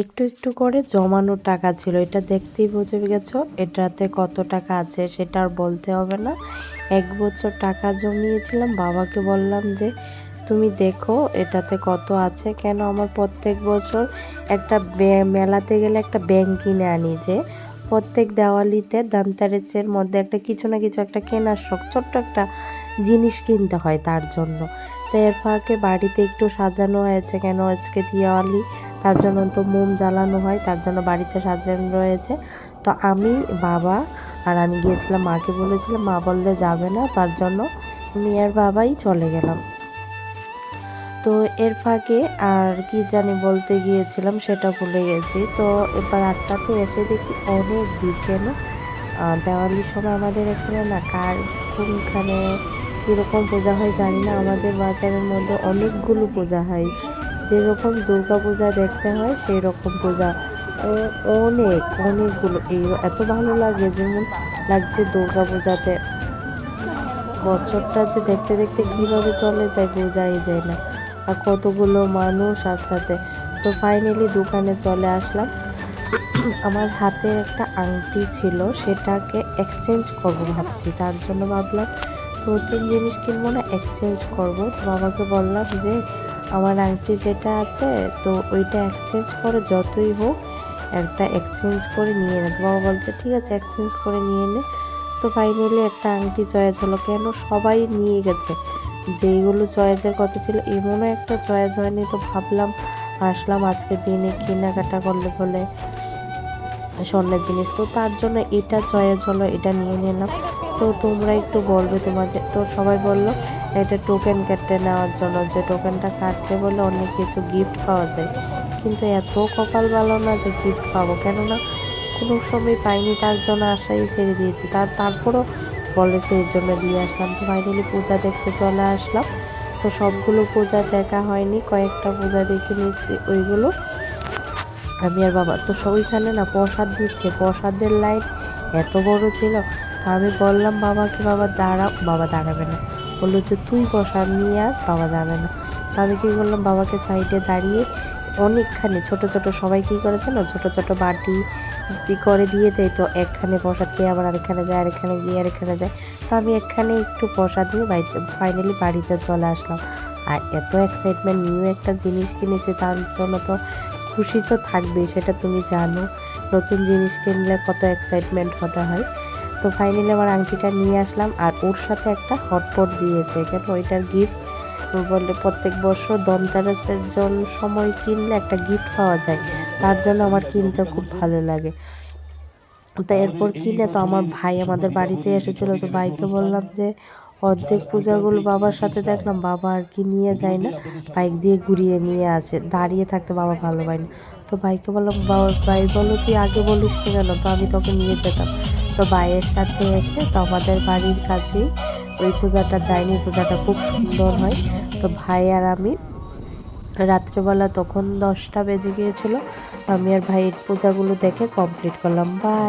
একটু একটু করে জমানো টাকা ছিল। এটা দেখতেই বুঝে গেছো? এটাতে কত টাকা আছে সেটা আর বলতে হবে না। এক বছর টাকা জমিয়েছিলাম, বাবাকে বললাম যে, তুমি দেখো এটাতে কত আছে। কেন আমার প্রত্যেক বছর একটা মেলাতে গেলে একটা ব্যাংক কিনে আনি যে, প্রত্যেক দেওয়ালিতে দান্তারেচের মধ্যে একটা কিছু না কিছু একটা কেনার শখ, ছোট্ট একটা জিনিস কিনতে হয় তার জন্য। তো এর ফাঁকে বাড়িতে একটু সাজানো হয়েছে, কেন আজকে দিওয়ালি তার জন্য তো মোম জ্বালানো হয়, তার জন্য বাড়িতে সাজানো রয়েছে। তো আমি, বাবা আর আমি গিয়েছিলাম, মাকে বলেছিলাম, মা বললে যাবে না। তার জন্য আমি আর বাবাই চলে গেলাম। তো এর ফাঁকে আর কি জানি বলতে গিয়েছিলাম সেটা ভুলে গেছি। তো এবার রাস্তাতে এসে দেখি অনেক ভিড়, কেন? দেওয়ালির সময় আমাদের এখানে না, কার কোনখানে কীরকম পূজা হয় জানি না। আমাদের বাজারের মধ্যে অনেকগুলো পূজা হয়। যেরকম দুর্গা পূজা দেখতে হয় সেই রকম পূজা অনেক, অনেকগুলো, এই এত ভালো লাগে, যেমন লাগছে দুর্গা পূজাতে বছরটা যে দেখতে দেখতে কীভাবে চলে যায় বোঝাই যায় না। আর কতগুলো মানুষ আসতে তো ফাইনালি দোকানে চলে আসলাম। আমার হাতে একটা আংটি ছিল, সেটাকে এক্সচেঞ্জ করব ভাবছি। তার জন্য ভাবলাম, নতুন জিনিস কিনবো না এক্সচেঞ্জ করব। তো বাবাকে বললাম যে আমার আংটি যেটা আছে, তো ওইটা এক্সচেঞ্জ করে যতই হোক, একটা এক্সচেঞ্জ করে নিয়ে নে বাবা বলছে, ঠিক আছে এক্সচেঞ্জ করে নিয়ে নে। তো ফাইনালি একটা আংটি চয়েস হলো। কেন? সবাই নিয়ে গেছে। যেইগুলো চয়েসের কথা ছিল, এমনও একটা চয়েস হয়নি তো ভাবলাম, আসলাম আজকে দিনে কেনাকাটা করলে বলে স্বর্ণের জিনিস। তো তার জন্য এটা চয়েস হলো, এটা নিয়ে নিলাম। তো তোমরা একটু বলবে তোমাদের। তো সবাই বলল এটা টোকেন কেটে নেওয়ার জন্য, যে টোকেনটা কাটতে বলে অনেক কিছু গিফট পাওয়া যায়। কিন্তু এত কপাল ভালো না যে গিফট পাবো। কেননা, কোনো সময় পাইনি, তার জন্য আশাই ছেড়ে দিয়েছি। তার, তারপরও বলেছে এর জন্য দিয়ে আসলাম। তো ফাইনালি পূজা দেখতে চলে আসলাম। তো সবগুলো পূজা দেখা হয়নি, কয়েকটা পূজা দেখে নিচ্ছি ওইগুলো আমি আর বাবা। তো ওইখানে না প্রসাদ দিচ্ছে। প্রসাদের লাইন এত বড় ছিল আমি বললাম, বাবাকে বাবা দাঁড়াও। বাবা দাঁড়াবে না। বলল যে, তুই প্রসাদ নিয়ে আস, বাবা যাবে না। আমি কী করলাম বাবাকে সাইডে দাঁড়িয়ে অনেকখানি, ছোট ছোট সবাই কী করেছে না ছোট ছোট বাটি করে দিয়ে দেয় তো, একখানে প্রসাদ খেয়ে আবার আরেকখানে যায়, আরেকখানে গিয়ে আরেকখানে যায়। তো আমি এখানে একটু প্রসাদ নিয়ে বাড়িতে ফাইনালি বাড়িতে চলে আসলাম। আর এত এক্সাইটমেন্ট নিউ একটা জিনিস কিনেছে, তার জন্য তো খুশি তো থাকবেই, সেটা তুমি জানো। নতুন জিনিস কিনলে কত এক্সাইটমেন্ট হতে হয়। তো ফাইনালি আমার আংটিটা নিয়ে আসলাম আর ওর সাথে একটা হটপট দিয়েছে। কেন? ওইটার গিফট বললে প্রত্যেক বছর দন্তারাসের জন্য সময় কিনলে একটা গিফট পাওয়া যায়। তার জন্য আমার কিনতে খুব ভালো লাগে। তো এরপর কিনে তো আমার ভাই আমাদের বাড়িতে এসেছিল, তো ভাইকে বললাম যে অর্ধেক পূজাগুলো বাবার সাথে দেখলাম বাবা আর কি নিয়ে যায় না। বাইক দিয়ে ঘুরিয়ে নিয়ে আসে। দাঁড়িয়ে থাকতে বাবা ভালো পায় না। তো ভাইকে বললাম বাবার ভাই, বলো তুই আগে বলিস না কেন? তো আমি তোকে নিয়ে যেতাম। তো ভাইয়ের সাথে এসে তো আমাদের বাড়ির কাছেই ওই পূজাটা যায়নি। পূজাটা খুব সুন্দর হয়। তো ভাই আর আমি রাত্রেবেলা তখন দশটা বেজে গিয়েছিল। আমি আর ভাইয়ের পূজাগুলো দেখে কমপ্লিট করলাম। বাই